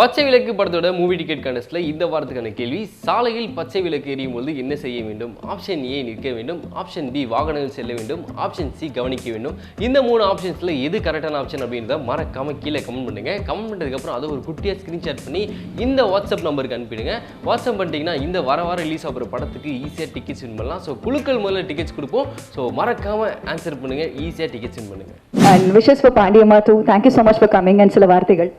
பச்சை விளக்கு படத்தோட மூவி டிக்கெட் கண்டஸ்ட்ல இந்த வாரத்துக்கான கேள்வி சாலையில் பச்சை விளக்கு எரியும் பொழுது என்ன செய்ய வேண்டும்? ஆப்ஷன் ஏ நிற்க வேண்டும் ஆப்ஷன் பி வாகனங்கள் செல்ல வேண்டும் ஆப்ஷன் சி கவனிக்க வேண்டும். இந்த மூணு ஆப்ஷன்ஸ்ல எது கரெக்டான ஆப்ஷன் அப்படின்றத மறக்காம கீழே கமெண்ட் பண்ணுங்க. கமெண்ட் பண்ணதுக்கு அப்புறம் அதை ஒரு குட்டியா ஸ்கிரீன்ஷாட் பண்ணி இந்த வாட்ஸ்அப் நம்பருக்கு அனுப்பிடுங்க. வாட்ஸ்அப் பண்ணிட்டீங்கன்னா இந்த வர வாரம் ரிலீஸ் ஆகிற படத்துக்கு ஈஸியாக டிக்கெட்ஸ் வின் பண்ணலாம். ஸோ குழுக்கள் முதல்ல டிக்கெட்ஸ் கொடுப்போம். ஸோ மறக்காம ஆன்சர் பண்ணுங்க. ஈஸியாக டிக்கெட்ஸ் வின் பண்ணுங்க. And wishes for Pandiyamma too thank you so much for coming and சில வார்த்தைகள்.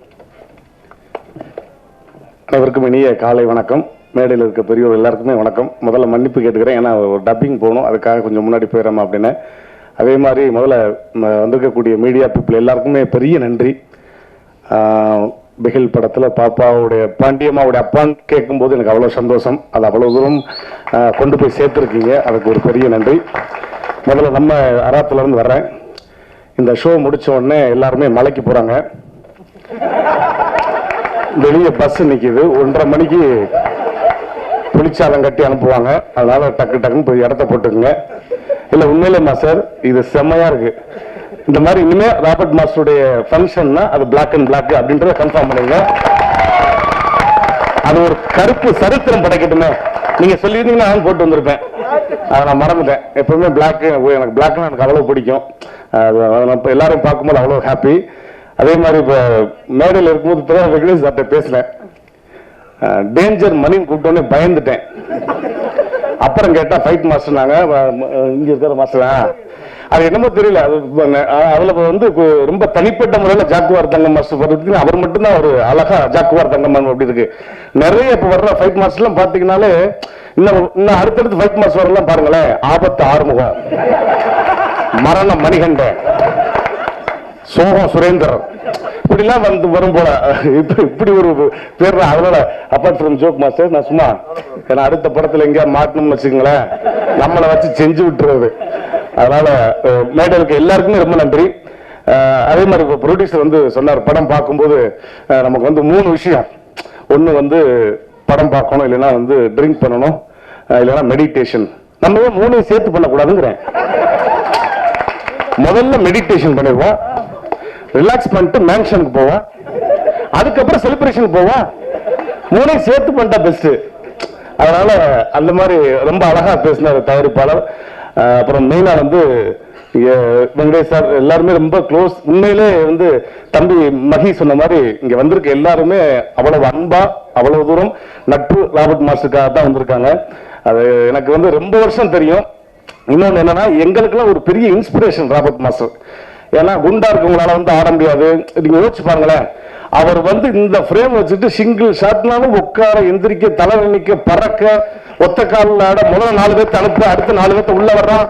அனைவருக்கும் இனிய காலை வணக்கம். மேடையில் இருக்க பெரியவர் எல்லாருக்குமே வணக்கம். முதல்ல மன்னிப்பு கேட்டுக்கிறேன். ஏன்னா ஒரு டப்பிங் போகணும். அதுக்காக கொஞ்சம் முன்னாடி போயிடறோம் அப்படின்னு. அதே மாதிரி முதல்ல வந்திருக்கக்கூடிய மீடியா பீப்புள் எல்லாருக்குமே பெரிய நன்றி. பிகில் படத்தில் பாப்பாவுடைய பாண்டியம்மாவுடைய அப்பான்னு கேட்கும்போது எனக்கு அவ்வளோ சந்தோஷம். அது அவ்வளோ தூரம் கொண்டு போய் சேர்த்துருக்கீங்க. அதுக்கு ஒரு பெரிய நன்றி. முதல்ல நம்ம அராத்துலேருந்து வர்றேன். இந்த ஷோ முடித்த உடனே எல்லாருமே மலைக்கு போகிறாங்க வெளியே பஸ் நிற்கிது ஒன்றரை மணிக்கு புளிச்சாதம் கட்டி அனுப்புவாங்க. அதனால டக்கு டக்குன்னு போய் இடத்த போட்டுக்குங்க. இல்லை உண்மையிலேம்மா சார் இது செம்மையா இருக்கு. இந்த மாதிரி இனிமே ராபர்ட் மாஸ்டருடைய ஃபங்க்ஷன்னா அது பிளாக் அண்ட் பிளாக் அப்படின்றத கன்ஃபார்ம் பண்ணுங்க அது ஒரு கருப்பு சரித்திரம் படைக்கட்டுமே. நீங்க சொல்லியிருந்தீங்கன்னா நான் போட்டு வந்திருப்பேன். அதை நான் மறந்துட்டேன். எப்பவுமே பிளாக் எனக்கு பிளாக்னா எனக்கு அவ்வளவு பிடிக்கும். அது நான் எல்லாரும் பார்க்கும்போது அவ்வளோ ஹாப்பி அதே மாதிரி இப்போ மேடையில் இருக்கும்போது இப்போ தான் வெங்கடேஷ் சார்ட்ட பேசினேன் டேஞ்சர் மணின்னு கூப்பிட்டோன்னே பயந்துட்டேன். அப்புறம் கேட்டால் ஃபைட் மாஸ்டர் நாங்கள் இங்கே இருக்கிற மாஸ்டரா அது என்னமோ தெரியல. அது அதில் வந்து ரொம்ப தனிப்பட்ட முறையில் ஜாக்குவார் தங்கம் மாஸ்டர் போடுறதுக்கு அவர் மட்டும்தான் ஒரு அழகா ஜாக்குவார் தங்கம் அப்படி இருக்கு. நிறைய இப்போ வர்ற ஃபைட் மாஸ்டர்லாம் பார்த்தீங்கனாலே இன்னும் இன்னும் அடுத்தடுத்து ஃபைட் மாஸ்டர் வரலாம் பாருங்களேன். ஆபத்து ஆறுமுகம். மரண மணிகண்டன். சோகம் சுரேந்தர். இப்படிலாம் வந்து வரும் போல. இப்ப இப்படி ஒரு பேர் அதனால அப்பார்ட் ஃப்ரம் ஜோக் மாஸ்டர் நான் சும்மா ஏன்னா அடுத்த படத்துல எங்கேயா மாட்டணும்னு வச்சுங்களேன் நம்மளை வச்சு செஞ்சு விட்டுறது. அதனால மேடலுக்கு இருக்க எல்லாருக்குமே ரொம்ப நன்றி. அதே மாதிரி இப்போ ப்ரொடியூசர் வந்து சொன்னார் படம் பார்க்கும்போது நமக்கு வந்து மூணு விஷயம். ஒன்று வந்து படம் பார்க்கணும் இல்லைன்னா வந்து ட்ரிங்க் பண்ணணும் இல்லைன்னா மெடிடேஷன் நம்ம ஏன் மூணையும் சேர்த்து பண்ணக்கூடாதுங்கிறேன். முதல்ல மெடிடேஷன் பண்ணிடுவோம் ரிலாக்ஸ் பண்ணிட்டு மேன்ஷனுக்கு போவா. அதுக்கப்புறம் செலிப்ரேஷன் போவா. மூணையும் சேர்த்து பண்ணிட்டா பெஸ்ட் அதனால அந்த மாதிரி ரொம்ப அழகா பேசினார் தயாரிப்பாளர். அப்புறம் மெயினா வந்து வெங்கடேஷ் சார் எல்லாருமே ரொம்ப க்ளோஸ் உண்மையிலே வந்து தம்பி மகி சொன்ன மாதிரி இங்க வந்திருக்க எல்லாருமே அவ்வளவு அன்பா அவ்வளவு தூரம் நட்பு ராபர்ட் மாஸ்டருக்காக தான் வந்திருக்காங்க. அது எனக்கு வந்து ரொம்ப வருஷம் தெரியும். இன்னொன்னு என்னன்னா எங்களுக்கெல்லாம் ஒரு பெரிய இன்ஸ்பிரேஷன் ராபர்ட் மாஸ்டர். ஏன்னா குண்டா இருக்கவங்களால வந்து ஆட முடியாது. நீங்க யோசிச்சு பாருங்களேன். அவர் வந்து இந்த ஃப்ரேம் வச்சுட்டு சிங்கிள் ஷாட்னாலும் உட்கார எந்திரிக்க தலை நினைக்க பறக்க ஒத்த காலில் ஆட முதல்ல நாலு பேர்த்து அனுப்ப அடுத்த நாலு பேர்த்த உள்ள வர்றான்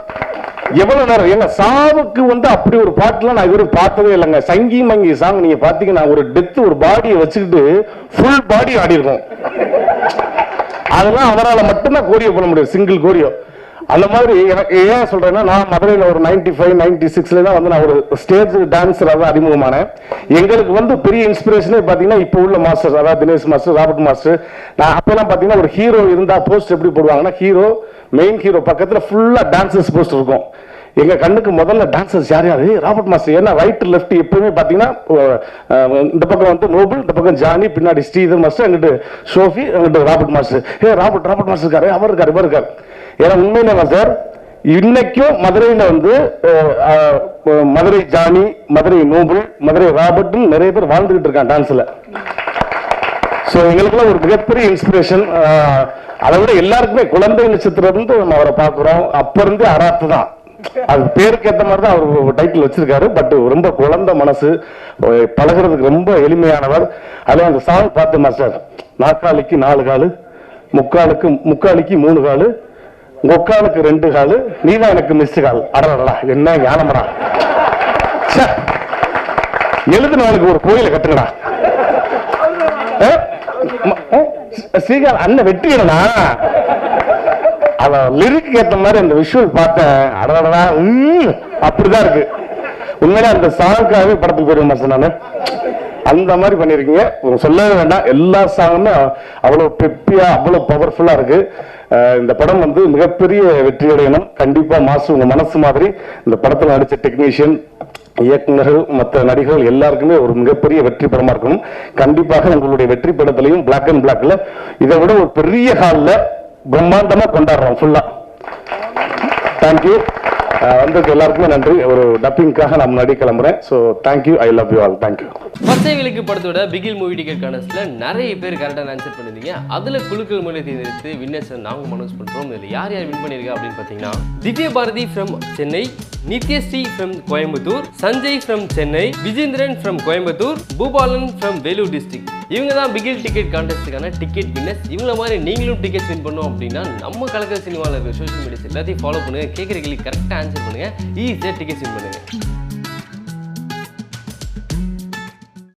எவ்வளவு நேரம்? எங்க சாவுக்கு வந்து அப்படி ஒரு பாட்டுலாம் நான் இவரு பார்த்ததே இல்லைங்க. சங்கி மங்கி சாங் நீங்க பாத்தீங்கன்னா ஒரு டெத் ஒரு பாடியை வச்சுக்கிட்டு ஃபுல் பாடி ஆடி இருக்கும் அதெல்லாம் அவரால் மட்டும்தான் கோரியோ பண்ண முடியும். சிங்கிள் கோரியோ அந்த மாதிரி எனக்கு ஏன் சொல்றேன்னா நான் மதுரையில் ஒரு நைன்டி ஃபைவ் நைன்டி சிக்ஸ்ல தான் வந்து நான் ஒரு ஸ்டேஜ் டான்ஸராக தான் அறிமுகமானேன். எங்களுக்கு வந்து பெரிய இன்ஸ்பிரேஷனே பார்த்தீங்கன்னா இப்போ உள்ள மாஸ்டர் அதாவது தினேஷ் மாஸ்டர் ராபர்ட் மாஸ்டர் நான் அப்போல்லாம் பார்த்தீங்கன்னா ஒரு ஹீரோ இருந்தால் போஸ்ட் எப்படி போடுவாங்கன்னா ஹீரோ மெயின் ஹீரோ பக்கத்தில் ஃபுல்லாக டான்சர்ஸ் போஸ்ட் இருக்கும். எங்கள் கண்ணுக்கு முதல்ல டான்சர்ஸ் யார் யார்? ராபர்ட் மாஸ்டர் ஏன்னா ரைட் லெஃப்ட் எப்பவுமே பார்த்தீங்கன்னா இந்த பக்கம் வந்து நோபல் இந்த பக்கம் ஜானி பின்னாடி ஸ்ரீதர் மாஸ்டர் அங்கிட்டு ஷோஃபி அங்கிட்டு ராபர்ட் மாஸ்டர் ஏ ராபர்ட் ராபர்ட் மாஸ்டர் இருக்காரு அவர் இருக்காரு இவர் இருக்காரு. ஏன்னா உண்மையில சார்? இன்னைக்கும் மதுரையில வந்து மதுரை ஜானி மதுரை நோபல் மதுரை ராபர்ட்னு நிறைய பேர் வாழ்ந்துகிட்டு இருக்கான் டான்ஸ்ல ஸோ எங்களுக்குலாம் ஒரு மிகப்பெரிய இன்ஸ்பிரேஷன் அதை விட எல்லாருக்குமே குழந்தை நட்சத்திரம் இருந்து நம்ம அவரை பார்க்குறோம். அப்போ இருந்தே அராத்து தான். அது பேருக்கு ஏற்ற மாதிரி தான் அவர் டைட்டில் வச்சிருக்காரு. பட் ரொம்ப குழந்தை மனசு பழகிறதுக்கு பழகுறதுக்கு ரொம்ப எளிமையானவர். அதில் அந்த சாங் பார்த்து மாஸ்டர் நாற்காலிக்கு நாலு காலு முக்காலுக்கு முக்காலிக்கு மூணு காலு உக்காலுக்கு ரெண்டு காலு நீதான் எனக்கு மிஸ் கால் அடடா என்ன ஞானமடா ச்சே. எழுதுனவனுக்கு ஒரு கோயில கட்டுங்கடா ஸ்ரீகாந்த் அண்ணன் வெற்றிடனா அத லிரிக் ஏத்த மாதிரி அந்த விஷுவல் பார்த்தேன் அடடா உம் அப்படிதான் இருக்கு உண்மையிலே அந்த சாங்காகவே படத்துக்கு போயிருவேன் மாஸ்டர் அந்த மாதிரி பண்ணியிருக்கீங்க உங்க சொல்லவே வேண்டாம். எல்லா சாங்குமே அவ்வளோ பெப்பியா அவ்வளோ பவர்ஃபுல்லா இருக்கு. இந்த படம் வந்து மிகப்பெரிய வெற்றி அடையணும். கண்டிப்பா மாசு உங்க மனசு மாதிரி இந்த படத்துல நடிச்ச டெக்னீஷியன் இயக்குநர்கள் மற்ற நடிகர்கள் எல்லாருக்குமே ஒரு மிகப்பெரிய வெற்றி படமா இருக்கணும். கண்டிப்பாக உங்களுடைய வெற்றி படத்திலையும் பிளாக் அண்ட் பிளாக்ல இதை விட ஒரு பெரிய ஹாலில் பிரம்மாண்டமா கொண்டாடுறோம் ஃபுல்லா தேங்க்யூ வந்தது எல்லாருக்குமே நன்றி. ஒரு டப்பிங்காக நான் முன்னாடி கிளம்புறேன். So thank you I love you all thank you பச்சை விளக்கு படத்தோட பிகில் மூவி டிக்கெட் கான்டெஸ்ட்ல நிறைய பேர் கரெக்டாக ஆன்சர் பண்ணிருந்தீங்க அதில் குழுக்கள் மூலம் தேர்ந்தெடுத்து வின்னர்ஸ் நாங்கள் மனோஸ் பண்ணுறோம் இதில் யார் யார் வின் பண்ணியிருக்கா அப்படின்னு பார்த்தீங்கன்னா Divya Bharathi from Chennai Nithyashree from Coimbatore Sanjay from Chennai Vijendran from Coimbatore Bhupalan from Vellore district இவங்க தான் பிகில் டிக்கெட் கான்டெஸ்ட்டுக்கான டிக்கெட் வின்னர்ஸ் இவங்கள மாதிரி நீங்களும் டிக்கெட் வின் பண்ணோம் அப்படின்னா நம்ம கலக்கிற சினிமாவில் இருக்கிற சோஷியல் மீடியாஸ் எல்லாத்தையும் ஃபாலோ பண்ணுங்கள் கேட்குற கேள்வி கரெக்டாக ஆன்சர் பண்ணுங்கள் ஈஸியாக டிக்கெட் வின் பண்ணுங்கள்